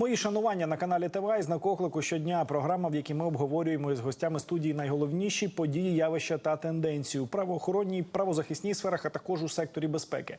Мої шанування на каналі ТВА і знак оклику щодня. Програма, в якій ми обговорюємо із гостями студії найголовніші події, явища та тенденції у правоохоронній, правозахисній сферах, а також у секторі безпеки.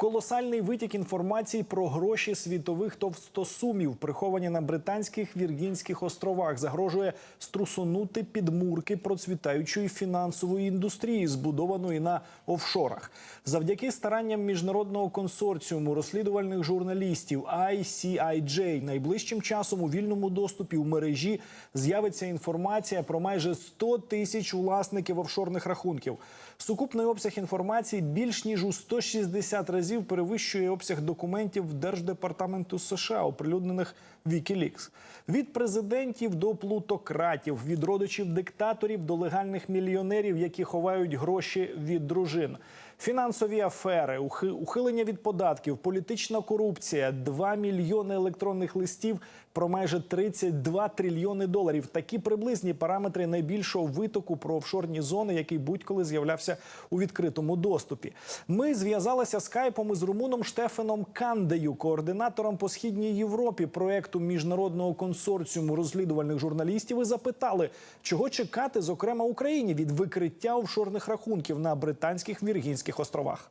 Колосальний витік інформації про гроші світових товстосумів, приховані на британських Віргінських островах, загрожує струсунути підмурки процвітаючої фінансової індустрії, збудованої на офшорах. Завдяки старанням міжнародного консорціуму розслідувальних журналістів ICIJ найближчим часом у вільному доступі в мережі з'явиться інформація про майже 100 тисяч власників офшорних рахунків. Сукупний обсяг інформації більш ніж у 160 разів перевищує обсяг документів Держдепартаменту США, оприлюднених Вікілікс. Від президентів до плутократів, від родичів диктаторів до легальних мільйонерів, які ховають гроші від дружин. Фінансові афери, ухилення від податків, політична корупція, 2 мільйони електронних листів про майже 32 трильйони доларів. Такі приблизні параметри найбільшого витоку про офшорні зони, який будь-коли з'являвся у відкритому доступі. Ми зв'язалися скайпом із румуном Штефаном Кандею, координатором по східній Європі проекту міжнародного консорціуму розслідувальних журналістів, і запитали, чого чекати, зокрема Україні, від викриття офшорних рахунків на британських Віргінських островах.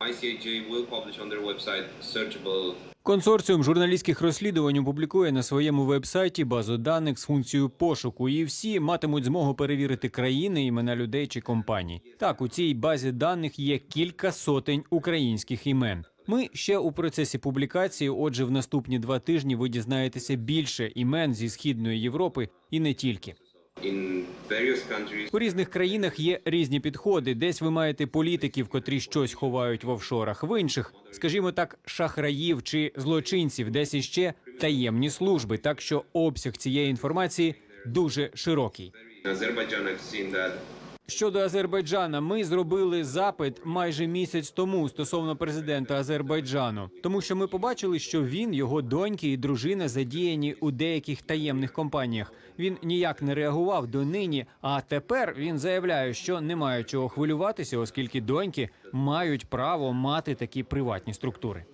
ICAJ will publish on their website searchable Консорціум журналістських розслідувань опублікує на своєму вебсайті базу даних з функцією пошуку, і всі матимуть змогу перевірити країни, імена людей чи компаній. Так, у цій базі даних є кілька сотень українських імен. Ми ще у процесі публікації. Отже, в наступні два тижні ви дізнаєтеся більше імен зі східної Європи і не тільки. У різних країнах є різні підходи. Десь ви маєте політиків, котрі щось ховають в офшорах. В інших, скажімо так, шахраїв чи злочинців, десь іще таємні служби. Так що обсяг цієї інформації дуже широкий. Щодо Азербайджана, ми зробили запит майже місяць тому стосовно президента Азербайджану, тому що ми побачили, що він, його доньки і дружина задіяні у деяких таємних компаніях. Він ніяк не реагував до нині. А тепер він заявляє, що немає чого хвилюватися, оскільки доньки мають право мати такі приватні структури.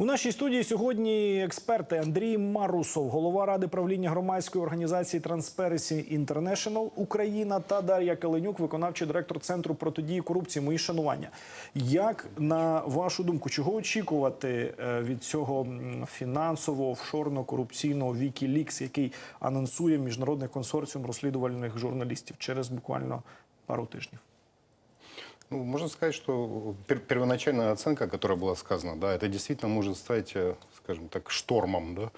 У нашій студії сьогодні експерти Андрій Марусов, голова ради правління громадської організації Transparency International Україна та Дар'я Каленюк, виконавчий директор центру протидії корупції. Мої шанування. Як на вашу думку, чого очікувати е, від цього м, фінансового офшорно-корупційного Wikileaks, який анонсує міжнародний консорціум розслідувальних журналістів через буквально пару тижнів? Ну, можно сказать, что пер- первоначальная оценка, которая была сказана, да, это действительно может стать, э, скажем так, штормом, да,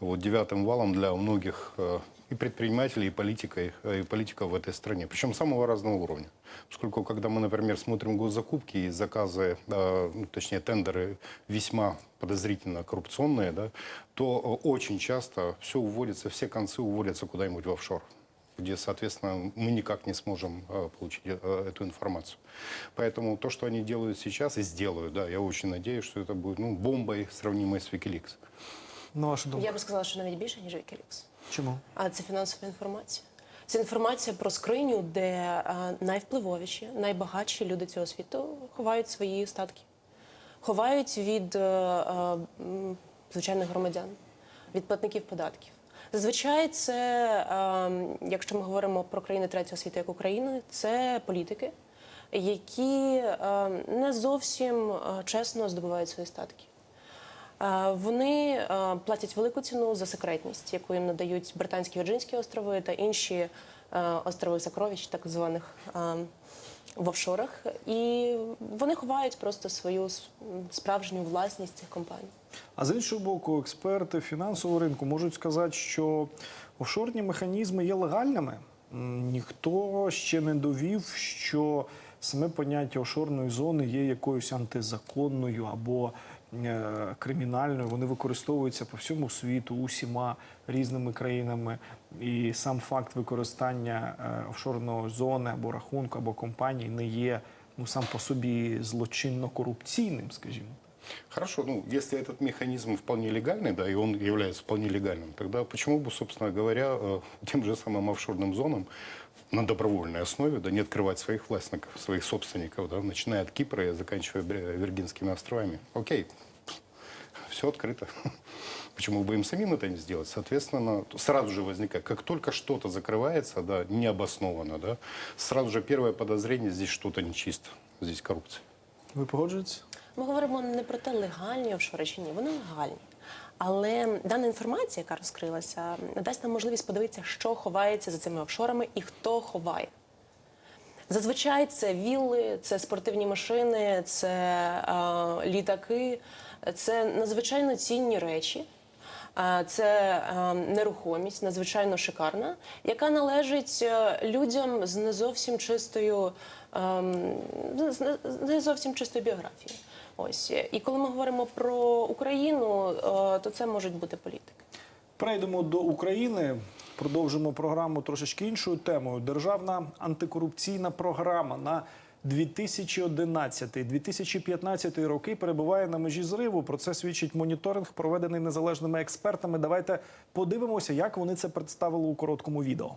вот девятым валом для многих э, и предпринимателей, и, политикой, э, и политиков в этой стране, причем самого разного уровня. Поскольку, когда мы, например, смотрим госзакупки и заказы, э, ну, точнее, тендеры весьма подозрительно коррупционные, да, то э, очень часто все уводится, все концы уводятся куда-нибудь в офшор где, соответственно, мы никак не сможем э, получить э, эту информацию. Поэтому то, что они делают сейчас и сделают, да, я очень надеюсь, что это будет ну, бомбой, сравнимой с Wikileaks. На вашу думку, Я би сказала, що навіть більше, ніж Wikileaks. чому? А це фінансова інформація. Це інформація про скриню, де е, найвпливовіші, найбагатші люди цього світу ховають свої статки, ховають від е, е, м, звичайних громадян, від платників податків. Зазвичай це, е, якщо ми говоримо про країни третього світу, як Україна, це політики, які е, не зовсім е, чесно здобувають свої статки. Е, Вони е, платять велику ціну за секретність, яку їм надають британські Вірджинські острови та інші острови Сокровищ, так званих е, в офшорах. І вони ховають просто свою справжню власність цих компаній. А з іншого боку, експерти фінансового ринку можуть сказати, що офшорні механізми є легальними. Ніхто ще не довів, що саме поняття офшорної зони є якоюсь антизаконною або е, кримінальною. Вони використовуються по всьому світу усіма різними країнами. І сам факт використання е, офшорної зони або рахунку, або компанії не є ну сам по собі злочинно-корупційним, скажімо. Хорошо, ну, если этот механизм вполне легальный, да, и он является вполне легальным, тогда почему бы, собственно говоря, э, тем же самым офшорным зонам на добровольной основе, да, не открывать своих властников, своих собственников, да, начиная от Кипра и заканчивая Виргинскими островами. Окей, все открыто. Почему бы им самим это не сделать? Соответственно, сразу же возникает, как только что-то закрывается, да, необоснованно, да, сразу же первое подозрение, здесь что-то нечисто, здесь коррупция. Ви погоджуєтеся? Ми говоримо не про те, легальні офшори чи ні, вони легальні. Але дана інформація, яка розкрилася, дасть нам можливість подивитися, що ховається за цими офшорами і хто ховає. Зазвичай це вілли, це спортивні машини, це е, літаки, це надзвичайно цінні речі. Е, Це е, нерухомість надзвичайно шикарна, яка належить е, людям з не зовсім чистою, ем, з не зовсім чистою біографією. Ось і коли ми говоримо про Україну, е, то це можуть бути політики. Перейдемо до України. Продовжимо програму трошечки іншою темою. Державна антикорупційна програма на 2011-2015 роки перебуває на межі зриву. Про це свідчить моніторинг, проведений незалежними експертами. Давайте подивимося, як вони це представили у короткому відео.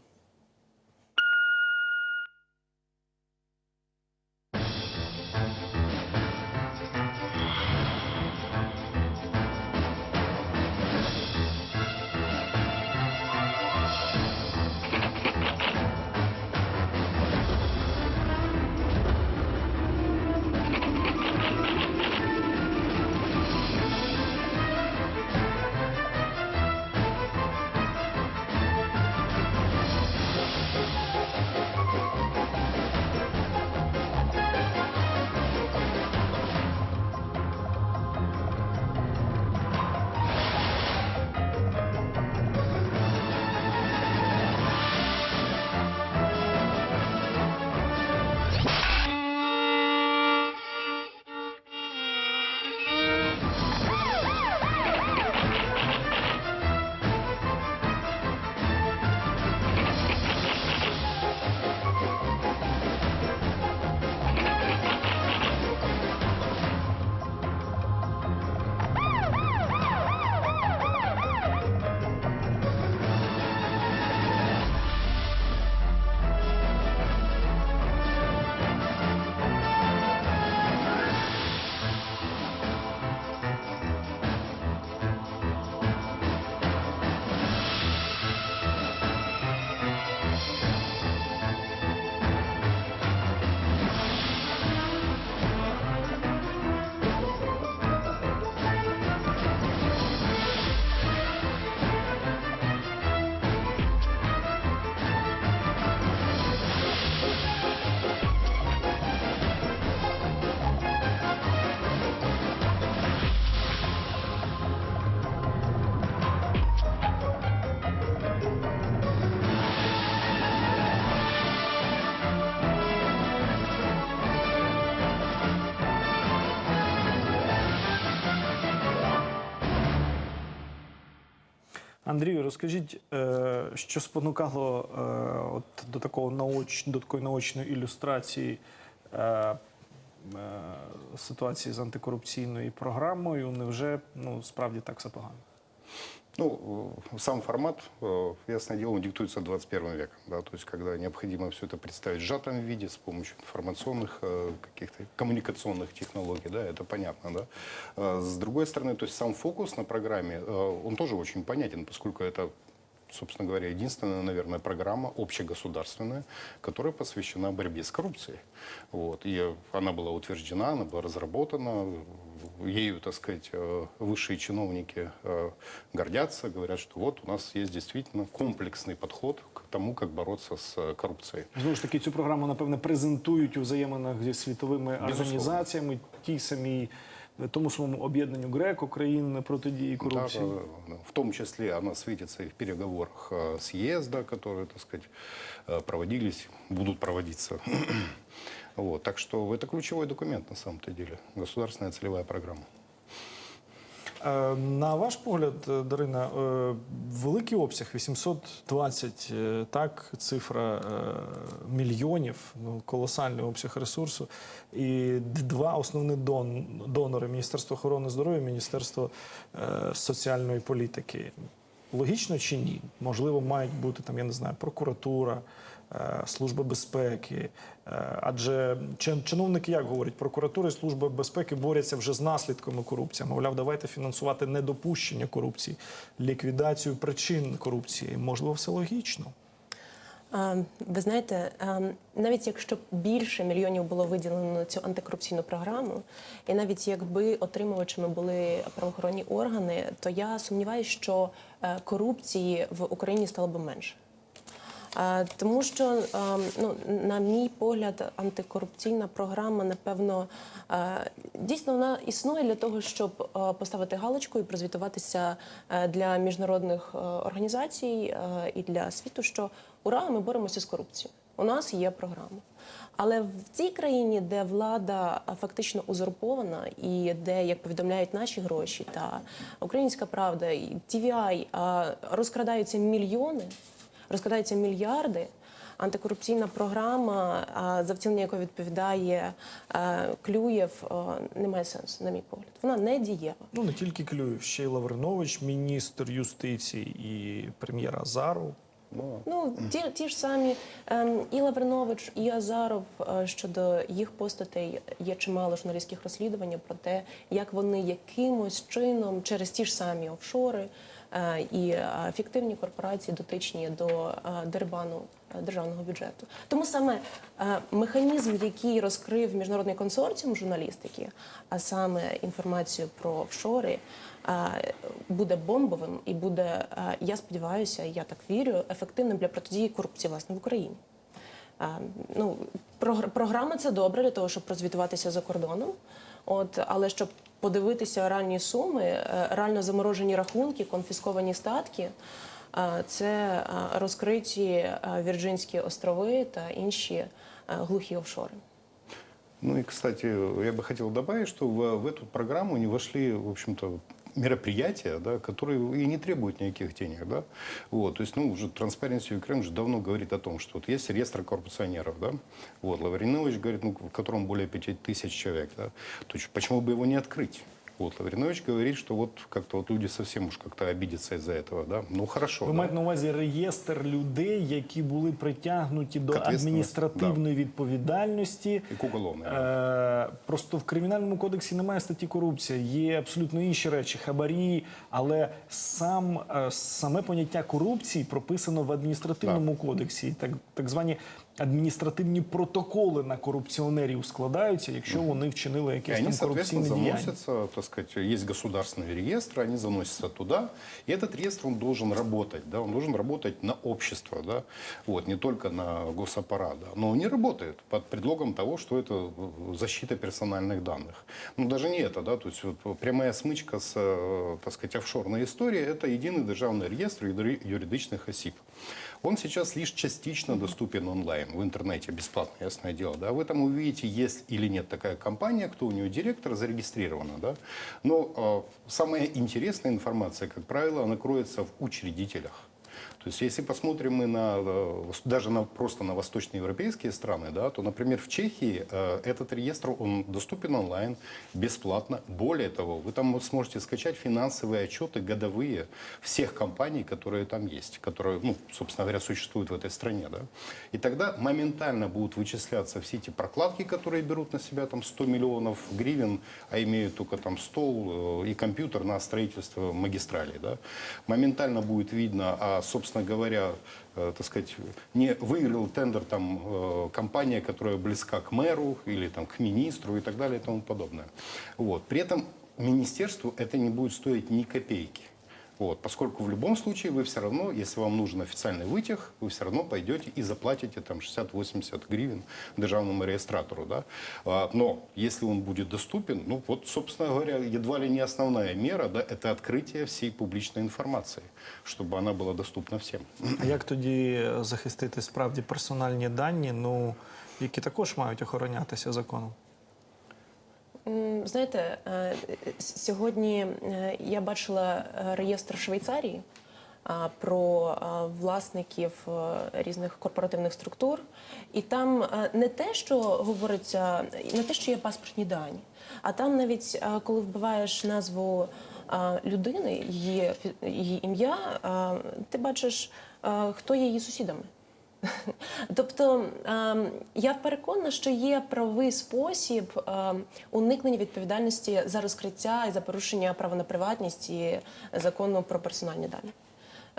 Андрію, розкажіть, е, що спонукало е, от до такого наоч, до такої наочної ілюстрації е, ситуації з антикорупційною програмою? Невже ну справді так все погано? Ну, э, сам формат, э, ясное дело, он диктуется 21 веком, да, то есть когда необходимо все это представить в сжатом виде с помощью информационных э, каких-то коммуникационных технологий, да, это понятно, да. С другой стороны, то есть сам фокус на программе, он тоже очень понятен, поскольку это собственно говоря, единственная, наверное, программа общегосударственная, которая посвящена борьбе с коррупцией. Вот. И она была утверждена, она была разработана. Ею, так сказать, э, высшие чиновники э, гордятся, говорят, что вот у нас есть действительно комплексный подход к тому, как бороться с э, коррупцией. Знову ж таки, цю програму напевне презентують у взаєминах зі світовими Безусловно. організаціями, тій самій тому самому об'єднанню ГРЕКО країн на протидії корупції. Да, да, да. В том числе она светится и в переговорах э, съезда, которые, так сказать, э, проводились, будут проводиться. Вот. Так что это ключевой документ на самом-то деле. Государственная целевая программа. Е, На ваш погляд, е, Дарина, е, великий обсяг 820, е, так, цифра е, мільйонів, ну, колосальний обсяг ресурсу. І два основні дон- донори Міністерство охорони здоров'я, Міністерство е, соціальної політики. Логічно чи ні? Можливо, мають бути там, я не знаю, прокуратура, е, служба безпеки. Е, Адже чин- чиновники як говорять, прокуратура і служба безпеки борються вже з наслідками корупції. Мовляв, давайте фінансувати недопущення корупції, ліквідацію причин корупції. Можливо, все логічно. Ви знаєте, навіть якщо більше мільйонів було виділено на цю антикорупційну програму, і навіть якби отримувачами були правоохоронні органи, то я сумніваюся, що е, корупції в Україні стало б менше. Тому що, ну, на мій погляд, антикорупційна програма, напевно, дійсно вона існує для того, щоб поставити галочку і прозвітуватися е, для міжнародних е, організацій е, і для світу, що ура, ми боремося з корупцією. У нас є програма. Але в цій країні, де влада фактично узурпована, і де, як повідомляють наші гроші, та Українська Правда, і TVI, розкрадаються мільйони, розкрадаються мільярди. Антикорупційна програма, за втілення якої відповідає Клюєв, не має сенсу, на мій погляд. Вона не дієва. Ну не тільки Клюєв, ще й Лавринович, міністр юстиції і прем'єр Азаров. Ну, Ну, ті, ті ж самі ем, і Лавринович, і Азаров е, щодо їх постатей є чимало журналістських розслідувань про те, як вони якимось чином через ті ж самі офшори і е, фіктивні корпорації дотичні до е, дерибану е, державного бюджету. Тому саме е, механізм, який розкрив міжнародний консорціум журналістики, а саме інформацію про офшори, е, буде бомбовим і буде, е, я сподіваюся, я так вірю, ефективним для протидії корупції власне в Україні. Е, Ну, прогр- програма це добре для того, щоб прозвітуватися за кордоном. От, але щоб подивитися реальні суми, е, реально заморожені рахунки, конфісковані статки, е, це е, розкриті Вірджинські острови та інші глухі офшори. Ну и, кстати, я бы хотел добавить, что в, в эту программу не вошли, в общем-то, мероприятия, да, которые и не требуют никаких денег. Да? Вот, то есть, ну, уже Transparency Ukraine уже давно говорит о том, что вот есть реестр коррупционеров. Да? Вот, Лавринович говорит, ну, в котором более 5000 человек. Да? То есть, почему бы его не открыть? Вот, Лавринович говорит, что вот как-то вот люди совсем уж как-то обидятся из-за этого. Да? Ну, хорошо. Ви да. маєте на увазі реєстр людей, які були притягнуті до адміністративної відповідальності. И к уголовной. Е, просто в кримінальному кодексі немає статті корупція, є абсолютно інші речі, хабарі, але сам е, саме поняття корупції прописано в адміністративному кодексі. Так, так звані адміністративні протоколи на корупціонерів складаються, якщо вони вчинили И якесь они, там соответственно, корупційне діяння. заносятся, так сказать, есть государственный реестр, они заносятся туда, и этот реестр, он должен работать, да, он должен работать на общество, да, вот, не только на госаппарат, да, но он не работает под предлогом того, что это э, защита персональных данных. Ну, даже не это, да, то есть вот прямая смычка с, э, так сказать, офшорной историей, это единый державный реестр юри- юридичных осіб. Он сейчас лишь частично доступен онлайн, в интернете, бесплатно, ясное дело. Да? Вы там увидите, есть или нет такая компания, кто у нее директор, зарегистрирована. Да? Но э, самая интересная информация, как правило, она кроется в учредителях. То есть, если посмотрим мы на, э, даже на, просто на восточноевропейские страны, да, то, например, в Чехии э, этот реестр, он доступен онлайн, бесплатно. Более того, вы там вот сможете скачать финансовые отчеты годовые всех компаний, которые там есть, которые, ну, собственно говоря, существуют в этой стране. Да. И тогда моментально будут вычисляться все эти прокладки, которые берут на себя там 100 миллионов гривен, а имеют только там стол э, и компьютер на строительство магистралей. Да. Моментально будет видно, а, собственно говоря, э, так сказать, не выиграл тендер там э, компания, которая близка к мэру или там к министру и так далее и тому подобное. Вот. При этом министерству это не будет стоить ни копейки. Вот, поскольку в любом случае вы все равно, если вам нужен официальный вытяг, вы все равно пойдете и заплатите там 60-80 гривен державному реєстратору. Да? А, Но если он будет доступен, ну вот, собственно говоря, едва ли не основная мера, да, это открытие всей публичной информации, чтобы она была доступна всем. А як тоді захистити справді персональні дані, ну які також мають охоронятися законом? Знаєте, е, сьогодні е, я бачила е, реєстр Швейцарії про власників різних корпоративних структур, і там не те, що говориться, не те, що є паспортні дані, а там навіть коли вбиваєш назву людини, її, її ім'я, ти бачиш, хто є її сусідами. Тобто ем, я переконана, що є правовий спосіб ем, уникнення відповідальності за розкриття і за порушення права на приватність і закону про персональні дані.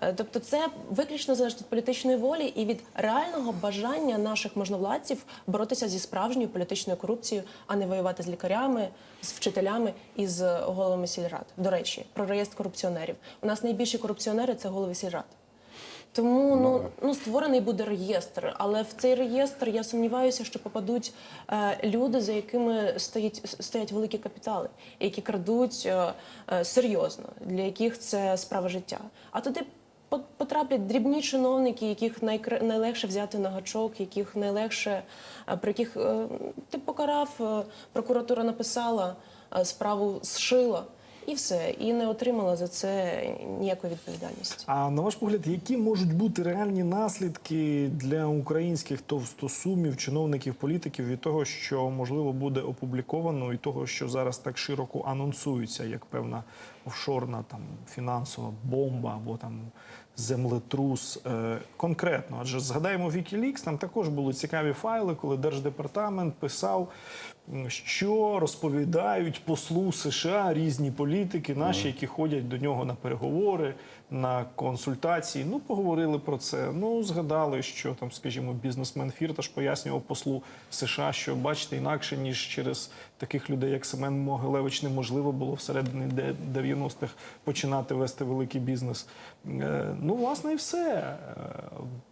Е, Тобто, це виключно залежить від політичної волі і від реального бажання наших можновладців боротися зі справжньою політичною корупцією, а не воювати з лікарями, з вчителями і з головами сільрад. До речі, про реєстр корупціонерів. У нас найбільші корупціонери це голови сільрад. Тому ну, ну створений буде реєстр, але в цей реєстр я сумніваюся, що попадуть е, люди, за якими стоять стоять великі капітали, які крадуть е, е, серйозно, для яких це справа життя. А туди по- потраплять дрібні чиновники, яких найкр... найлегше взяти на гачок, яких найлегше е, про яких е, ти покарав, е, прокуратура написала, справу зшила. І все, і не отримала за це ніякої відповідальності. А на ваш погляд, які можуть бути реальні наслідки для українських товстосумів, чиновників, політиків від того, що можливо буде опубліковано, і того, що зараз так широко анонсується, як певна офшорна там фінансова бомба або там землетрус е, конкретно? Адже згадаємо Wikileaks, там також були цікаві файли, коли держдепартамент писав, що розповідають послу США різні політики, наші, які ходять до нього на переговори, на консультації. Ну, поговорили про це. Ну, згадали, що там, скажімо, бізнесмен Фірташ пояснював послу США, що бачите, інакше ніж через таких людей, як Семен Могилевич, неможливо було всередині де- 90-х починати вести великий бізнес. Е, Ну, власне, і все. Е,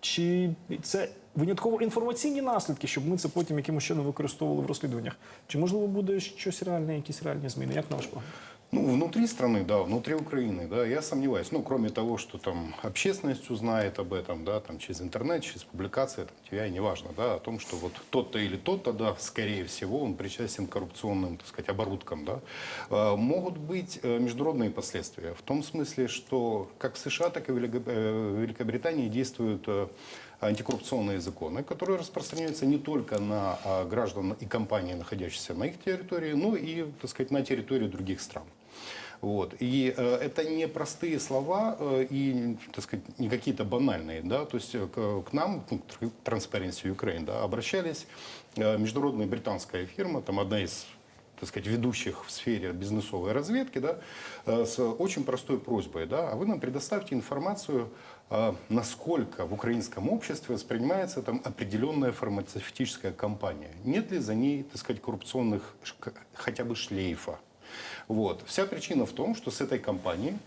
Чи це винятково інформаційні наслідки, щоб ми це потім якимось чином використовували в розслідуваннях? Чи можливо буде щось реальне, якісь реальні зміни? Як на ваш погляд? Ну, внутри страны, да, внутри Украины, да, я сомневаюсь. Ну, кроме того, что там общественность узнает об этом, да, там через интернет, через публикации, там, TVI, неважно, да, о том, что вот тот-то или тот-то, да, скорее всего, он причастен к коррупционным, так сказать, оборудкам, да. Э, Могут быть э, международные последствия, в том смысле, что как в США, так и в э, Великобритании действуют э, антикоррупционные законы, которые распространяются не только на а, граждан и компании, находящихся на их территории, но и, так сказать, на территории других стран. Вот. И э, это не простые слова э, и, так сказать, не какие-то банальные. Да? То есть э, к, к нам, ну, Transparency Ukraine, да, обращались э, международная британская фирма, там одна из так сказать, ведущих в сфере бизнесовой разведки, да, э, с очень простой просьбой, да, а вы нам предоставьте информацию, э, насколько в украинском обществе воспринимается там определенная фармацевтическая компания. Нет ли за ней, так сказать, коррупционных хотя бы шлейфа? Вот. Вся причина в том, что с этой компанией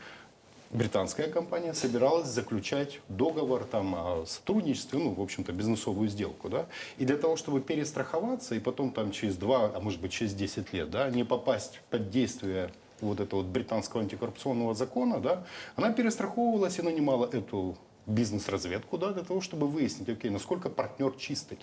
британская компания собиралась заключать договор там, о сотрудничестве, ну, в общем-то, бизнесовую сделку, да, и для того, чтобы перестраховаться и потом там через два, а может быть через 10 лет, да, не попасть под действие вот этого вот британского антикоррупционного закона, да, она перестраховывалась и нанимала эту бизнес-разведку, да, для того, чтобы выяснить, окей, насколько партнер чистый.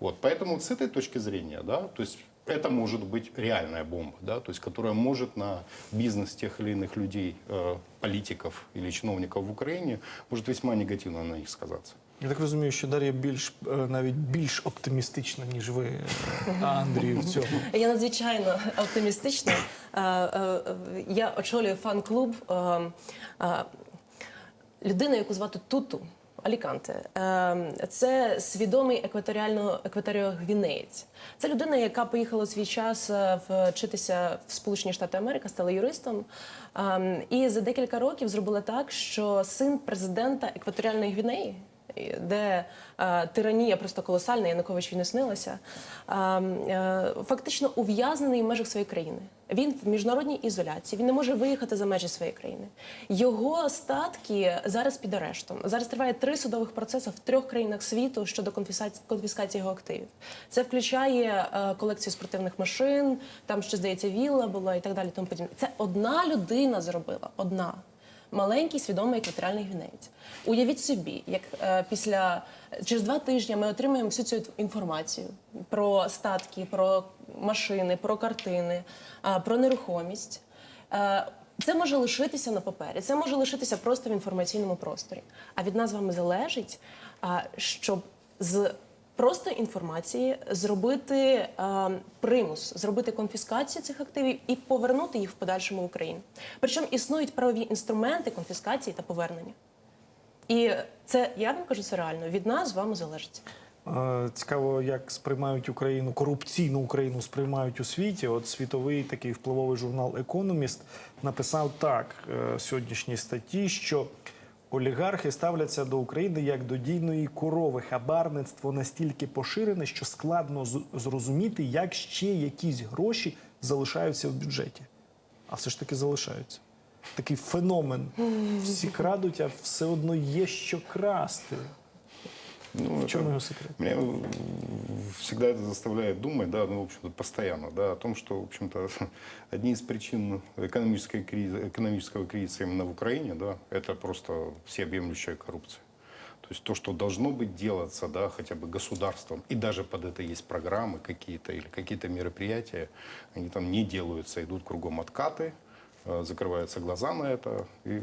Вот, поэтому с этой точки зрения, да, то есть это может быть реальная бомба, да, то есть которая может на бизнес тех или иных людей, э, политиков или чиновников в Украине, может весьма негативно на них сказаться. Я так розумію, що Дар'я більш е, навіть більш оптимістична, ніж ви, е, Андрію, в цьому. Я надзвичайно оптимістична. Е, е, е, Я очолюю фан-клуб е, е, людини, яку звати Туту. Аліканте, Е, це свідомий екваторіально екваторіогвінеєць. Це людина, яка поїхала свій час е, вчитися в Сполучені Штати Америки, стала юристом. Е, І за декілька років зробила так, що син президента екваторіальної Гвінеї де е, тиранія просто колосальна, Янукович не снилася, е, е, фактично ув'язнений в межах своєї країни. Він в міжнародній ізоляції, він не може виїхати за межі своєї країни. Його статки зараз під арештом. Зараз триває три судових процеси в трьох країнах світу щодо конфіскації, його активів. Це включає е, колекцію спортивних машин, там ще здається вілла була і так далі. Тому подібне. Це одна людина зробила. Одна маленький свідомий екваторіальний гвінеєць. Уявіть собі, як е, після через два тижні ми отримаємо всю цю інформацію про статки, про машини, про картини, про нерухомість. Е, це може лишитися на папері, це може лишитися просто в інформаційному просторі. А від нас вами залежить, щоб з просто інформації, зробити примус, зробити конфіскацію цих активів і повернути їх в подальшому в Україну. Причому існують правові інструменти конфіскації та повернення. І це я вам кажу, це реально від нас з вами залежить. Цікаво, як сприймають Україну, корупційну Україну сприймають у світі. От світовий такий впливовий журнал Економіст написав так е, в сьогоднішній статті, що олігархи ставляться до України як до дійної корови. Хабарництво настільки поширене, що складно зрозуміти, як ще якісь гроші залишаються в бюджеті. А все ж таки залишаються. Такий феномен. Всі крадуть, а все одно є що красти. Ну, В это- чому його секрет? Меня всегда это заставляет думать, да, ну, в общем-то, постоянно, да, о том, что, в общем-то, одни из причин экономической кризиса, экономического кризиса именно в Украине, да, это просто всеобъемлющая коррупция. То есть то, что должно быть делаться, да, хотя бы государством, и даже под это есть программы какие-то или какие-то мероприятия, они там не делаются, идут кругом откаты, э, закрываются глаза на это, и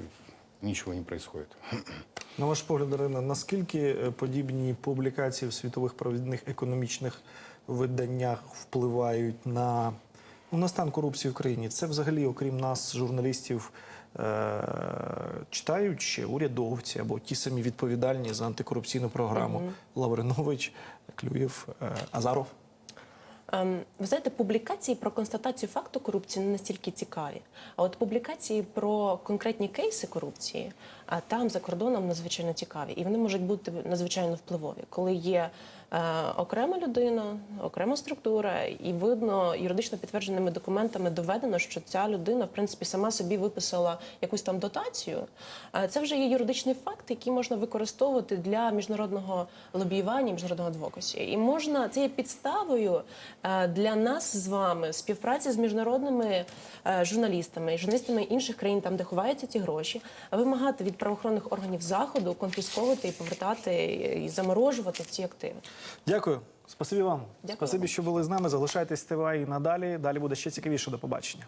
ничего не происходит. На ваш погляд, Дарина, наскільки е, подібні публікації в світових провідних економічних виданнях впливають на, ну, на стан корупції в країні? Це взагалі, окрім нас, журналістів, е- читають ще урядовці або ті самі відповідальні за антикорупційну програму Лавринович, Клюєв, е- Азаров? Ем, Ви знаєте, публікації про констатацію факту корупції не настільки цікаві. А от публікації про конкретні кейси корупції, а там за кордоном надзвичайно цікаві, і вони можуть бути надзвичайно впливові, коли є е, окрема людина, окрема структура, і видно юридично підтвердженими документами доведено, що ця людина в принципі сама собі виписала якусь там дотацію. Е, Це вже є юридичний факт, який можна використовувати для міжнародного лобіювання, міжнародного адвокасі. І можна це є підставою е, для нас з вами співпраці з міжнародними е, журналістами, журналістами інших країн, там де ховаються ці гроші, вимагати від правоохоронних органів заходу конфісковувати і повертати і заморожувати ці активи. Дякую. Спасибі вам. Дякую Спасибі, що були з нами. Залишайтесь ТВА і надалі. Далі буде ще цікавіше. До побачення.